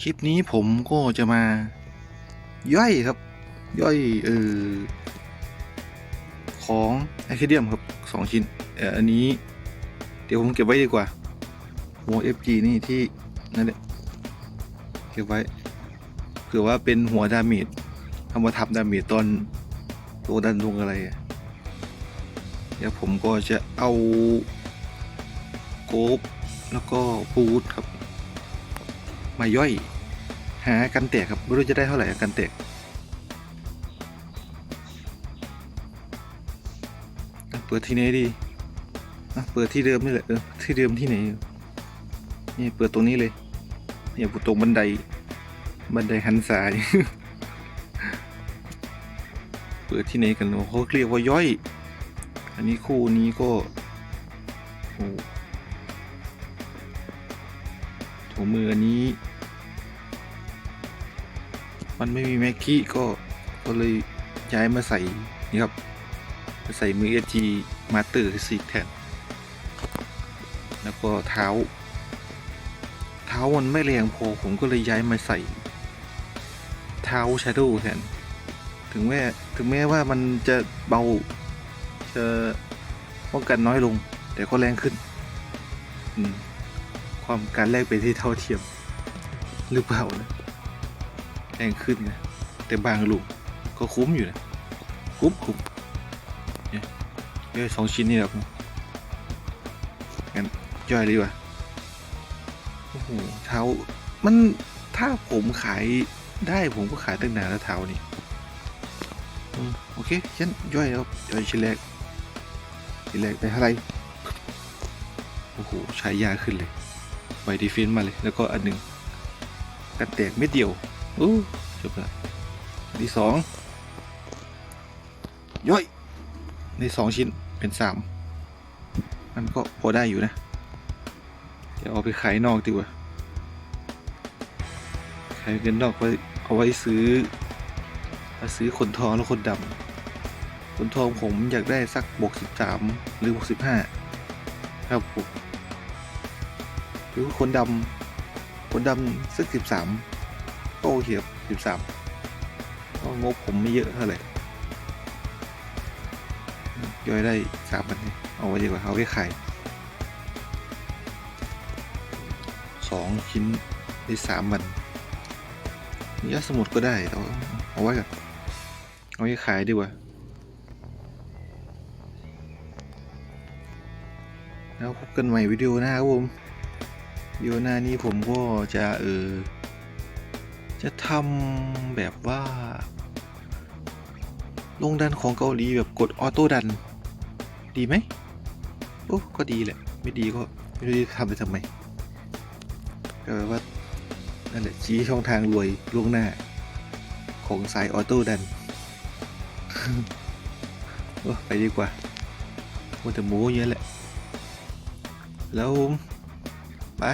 คลิปนี้ผมก็จะมา ย่อยครับ ย่อยเออของไอคิเดียมครับสองชิ้นเอออันนี้ เดี๋ยวผมเก็บไว้ดีกว่าหัว FG นี่ที่นั่นแหละเก็บไว้เผื่อว่าเป็นหัวดาเมจเอามาทับดาเมจตอนตัวดันลงอะไร เดี๋ยวผมก็จะเอาโกบแล้วก็ปูดครับ มาย่อย หากันแตกครับไม่รู้จะได้เท่าไหร่กันแตกอะเปิดที่ไหนดีอะเปิดที่เดิมนี่แหละเออที่เดิมที่ไหนนี่เปิดตรงนี้เลยเนี่ยตรงบันไดบันไดหันซ้ายเปิดที่ไหนกันเนอะเขาเรียกว่าย่อย อันนี้คู่นี้ก็โอ้ ถุงมืออันนี้ มันไม่มีแม็กกี้ก็ก็เลยย้ายมาใส่นี่ครับมาใส่มือ SG Master สีแทนแล้วก็เท้า เท้ามันไม่แรงพอผมก็เลยย้ายมาใส่ เท้า Shadow แทนถึงแม้ถึงแม้ว่ามันจะเบาจะป้องกันน้อยลง แต่ก็แรงขึ้น อืม ความการแลกเป็นที่เท่าเทียม หรือเปล่านะแรงขึ้นนะ แต่บางลูกก็คุ้มอยู่นะ คุ้มคุ้มเนี่ยย่อยสองชิ้นนี่แหละงั้นย่อยเลยดีกว่ะโอ้โหเท้ามันถ้าผมขายได้ผมก็ขายตั้งนานแล้วเท้านี่โอเคฉันย่อยแล้วย่อยชิ้นแรกชิ้นแรกได้เท่าไหร่โอ้โหใช้ยาขึ้นเลย ไวดีฟินมาเลย แล้วก็อันหนึ่งกันแตกเม็ดเดียวอู้จบละที่สองย่อยในสองชิ้นเป็นสามมันก็พอได้อยู่นะ เดี๋ยวเอาไปขายนอกดีกว่า ขายเงินนอกไว้เอาไว้ซื้อมาซื้อขนทองแล้วคนดำขนทองผมอยากได้สักบวกสิบสามหรือบวกสิบห้าครับผม หรือคนดำคนดำสักสิบสามโอเคครับสิบสามก็งบผมไม่เยอะเท่าไหร่ย่อยได้สามพันเอาไว้ดีกว่าเอาไว้ขายสองชิ้นได้สามพันยาสมุดก็ได้เอาเอาไว้ก่อนเอาไว้ขายดีกว่าแล้วพบกันใหม่วิดีโอหน้าครับผม วิดีโอหน้านี้ผมก็จะเออจะทำแบบว่า ลงดันของเกาหลีแบบกดออโต้ดัน ดีไหมโอ้ก็ดีแหละ ไม่ดีก็ไม่รู้จะทำไปทำไมก็แบบว่านั่นแหละชี้ช่องทางรวยล่วงหน้า ของสายออโต้ดันไปดีกว่าโอ้แต่หมูเยอะแหละ แล้ว ไป